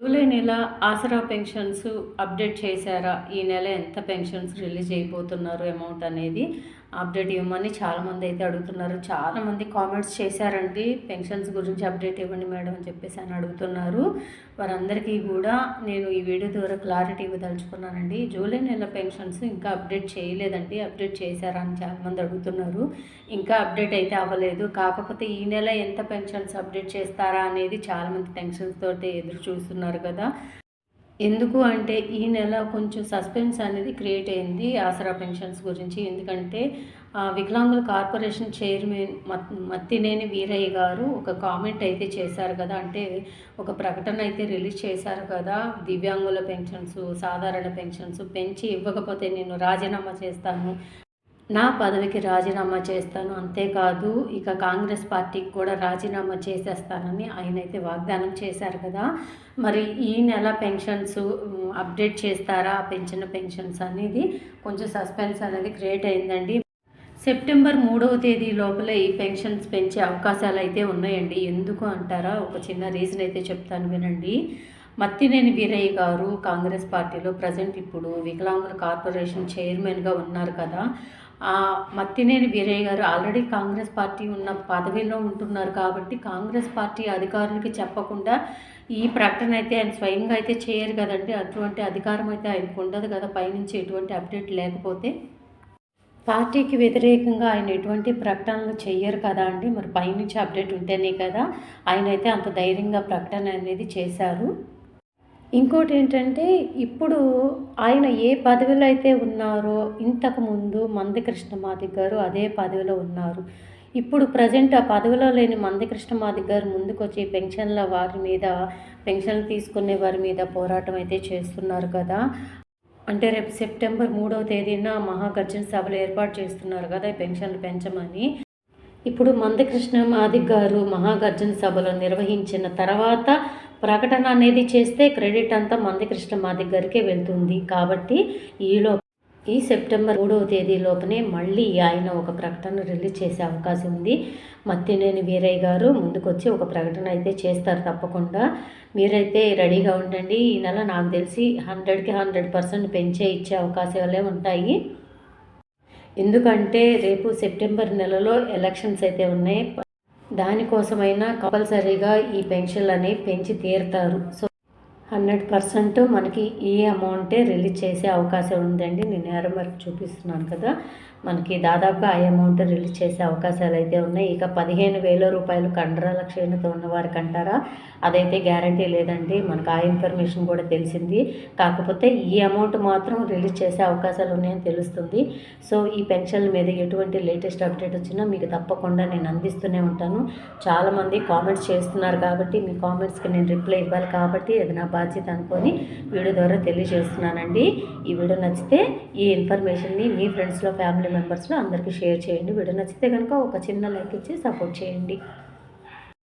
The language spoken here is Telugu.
జూలై నెల ఆసరా పెన్షన్స్ అప్డేట్ చేశారా? ఈ నెల ఎంత పెన్షన్స్ రిలీజ్ అయిపోతున్నారు అమౌంట్ అనేది అప్డేట్ ఇవ్వమని చాలామంది అయితే అడుగుతున్నారు. చాలామంది కామెంట్స్ చేశారండి. పెన్షన్స్ గురించి అప్డేట్ ఇవ్వండి మేడం అని చెప్పేసి అని అడుగుతున్నారు. వారందరికీ కూడా నేను ఈ వీడియో ద్వారా క్లారిటీ ఇవ్వదలుచుకున్నానండి. జూలై నెల పెన్షన్స్ ఇంకా అప్డేట్ చేయలేదండి. అప్డేట్ చేశారా అని చాలామంది అడుగుతున్నారు. ఇంకా అప్డేట్ అయితే అవ్వలేదు. కాకపోతే ఈ నెల ఎంత పెన్షన్స్ అప్డేట్ చేస్తారా అనేది చాలామంది టెన్షన్స్ తోటి ఎదురు చూస్తున్నారు. కదా. ఎందుకు అంటే ఈ నెల కొంచెం సస్పెన్స్ అనేది క్రియేట్ అయింది ఆసరా పెన్షన్స్ గురించి. ఎందుకంటే ఆ, వికలాంగుల కార్పొరేషన్ చైర్మన్ మత్- మత్తినేని వీరయ్య గారు ఒక కామెంట్ అయితే చేశారు కదా. అంటే ఒక ప్రకటన అయితే రిలీజ్ చేశారు కదా. దివ్యాంగుల పెన్షన్స్ సాధారణ పెన్షన్స్ పెంచి ఇవ్వకపోతే నేను రాజీనామా చేస్తాను. నా పదవికి రాజీనామా చేస్తాను. అంతేకాదు ఇక కాంగ్రెస్ పార్టీకి కూడా రాజీనామా చేసేస్తానని ఆయన అయితే వాగ్దానం చేశారు కదా. మరి ఈ నెల పెన్షన్స్ అప్డేట్ చేస్తారా? పెన్షన్ పెన్షన్స్ అనేది కొంచెం సస్పెన్స్ అనేది క్రియేట్ అయిందండి. సెప్టెంబర్ మూడవ తేదీ లోపల ఈ పెన్షన్స్ పెంచే అవకాశాలు అయితే ఉన్నాయండి. ఎందుకు అంటారా? ఒక చిన్న రీజన్ అయితే చెప్తాను వినండి. మత్తినేని వీరయ్య గారు కాంగ్రెస్ పార్టీలో ప్రజెంట్ ఇప్పుడు వికలాంగుల కార్పొరేషన్ చైర్మన్గా ఉన్నారు కదా. మత్తినేని వీరయ్య గారు ఆల్రెడీ కాంగ్రెస్ పార్టీ ఉన్న పదవిలో ఉంటున్నారు కాబట్టి కాంగ్రెస్ పార్టీ అధికారులకి చెప్పకుండా ఈ ప్రకటన అయితే ఆయన స్వయంగా అయితే చేయరు కదండి. అటువంటి అధికారం అయితే ఆయనకు ఉండదు కదా. పైనుంచి ఎటువంటి అప్డేట్ లేకపోతే పార్టీకి వ్యతిరేకంగా ఆయన ఎటువంటి ప్రకటనలు చేయరు కదా అండి. మరి పైనుంచి అప్డేట్ ఉంటేనే కదా ఆయన అయితే అంత ధైర్యంగా ప్రకటన అనేది చేశారు. ఇంకోటి ఏంటంటే ఇప్పుడు ఆయన ఏ పదవిలో అయితే ఉన్నారో ఇంతకుముందు మందకృష్ణ మాదిక్ గారు అదే పదవిలో ఉన్నారు. ఇప్పుడు ప్రజెంట్ ఆ పదవిలో లేని మంది మాదిక్ గారు ముందుకొచ్చి పెన్షన్ల వారి మీద పెన్షన్లు తీసుకునే వారి మీద పోరాటం అయితే చేస్తున్నారు కదా. అంటే రేపు సెప్టెంబర్ మూడవ తేదీన మహాగర్జన సభలు ఏర్పాటు చేస్తున్నారు కదా ఈ పెన్షన్లు పెంచమని. ఇప్పుడు మందకృష్ణ మాదిక్ గారు మహాగర్జన సభలు నిర్వహించిన తర్వాత ప్రకటన అనేది చేస్తే క్రెడిట్ అంతా మందకృష్ణ మా గారికే వెళ్తుంది. కాబట్టి ఈలో ఈ సెప్టెంబర్ మూడవ తేదీ లోపనే మళ్ళీ ఆయన ఒక ప్రకటన రిలీజ్ చేసే అవకాశం ఉంది. మత్తినేని వీరయ్య గారు ముందుకొచ్చి ఒక ప్రకటన అయితే చేస్తారు తప్పకుండా. మీరైతే రెడీగా ఉండండి. ఈ నెల నాకు తెలిసి హండ్రెడ్కి హండ్రెడ్ పర్సెంట్ పెంచే ఇచ్చే అవకాశాలే ఉంటాయి. ఎందుకంటే రేపు సెప్టెంబర్ నెలలో ఎలక్షన్స్ అయితే ఉన్నాయి. దానికోసమైనా కంపల్సరీగా ఈ పెన్షన్లు అనేవి పెంచి తీరుతారు. సో హండ్రెడ్ పర్సెంట్ మనకి ఈ అమౌంటే రిలీజ్ చేసే అవకాశం ఉందండి. నేను నేరం వరకు చూపిస్తున్నాను కదా. మనకి దాదాపుగా ఆ అమౌంట్ రిలీజ్ చేసే అవకాశాలు అయితే ఉన్నాయి. ఇక పదిహేను వేల రూపాయలు కండరాల క్షీణత ఉన్నవారికి అంటారా? అదైతే గ్యారంటీ లేదండి. మనకు ఆ ఇన్ఫర్మేషన్ కూడా తెలిసింది. కాకపోతే ఈ అమౌంట్ మాత్రం రిలీజ్ చేసే అవకాశాలు ఉన్నాయని తెలుస్తుంది. సో ఈ పెన్షన్ల మీద ఎటువంటి లేటెస్ట్ అప్డేట్ వచ్చినా మీకు తప్పకుండా నేను అందిస్తూనే ఉంటాను. చాలామంది కామెంట్స్ చేస్తున్నారు కాబట్టి మీ కామెంట్స్కి నేను రిప్లై ఇవ్వాలి కాబట్టి అది నా బాధ్యత అనుకొని వీడియో ద్వారా తెలియజేస్తున్నానండి. ఈ వీడియో నచ్చితే ఈ ఇన్ఫర్మేషన్ని మీ ఫ్రెండ్స్లో ఫ్యామిలీ మెంబర్స్లో అందరికీ షేర్ చేయండి. వీడియో నచ్చితే కనుక ఒక చిన్న లైక్ ఇచ్చి సపోర్ట్ చేయండి.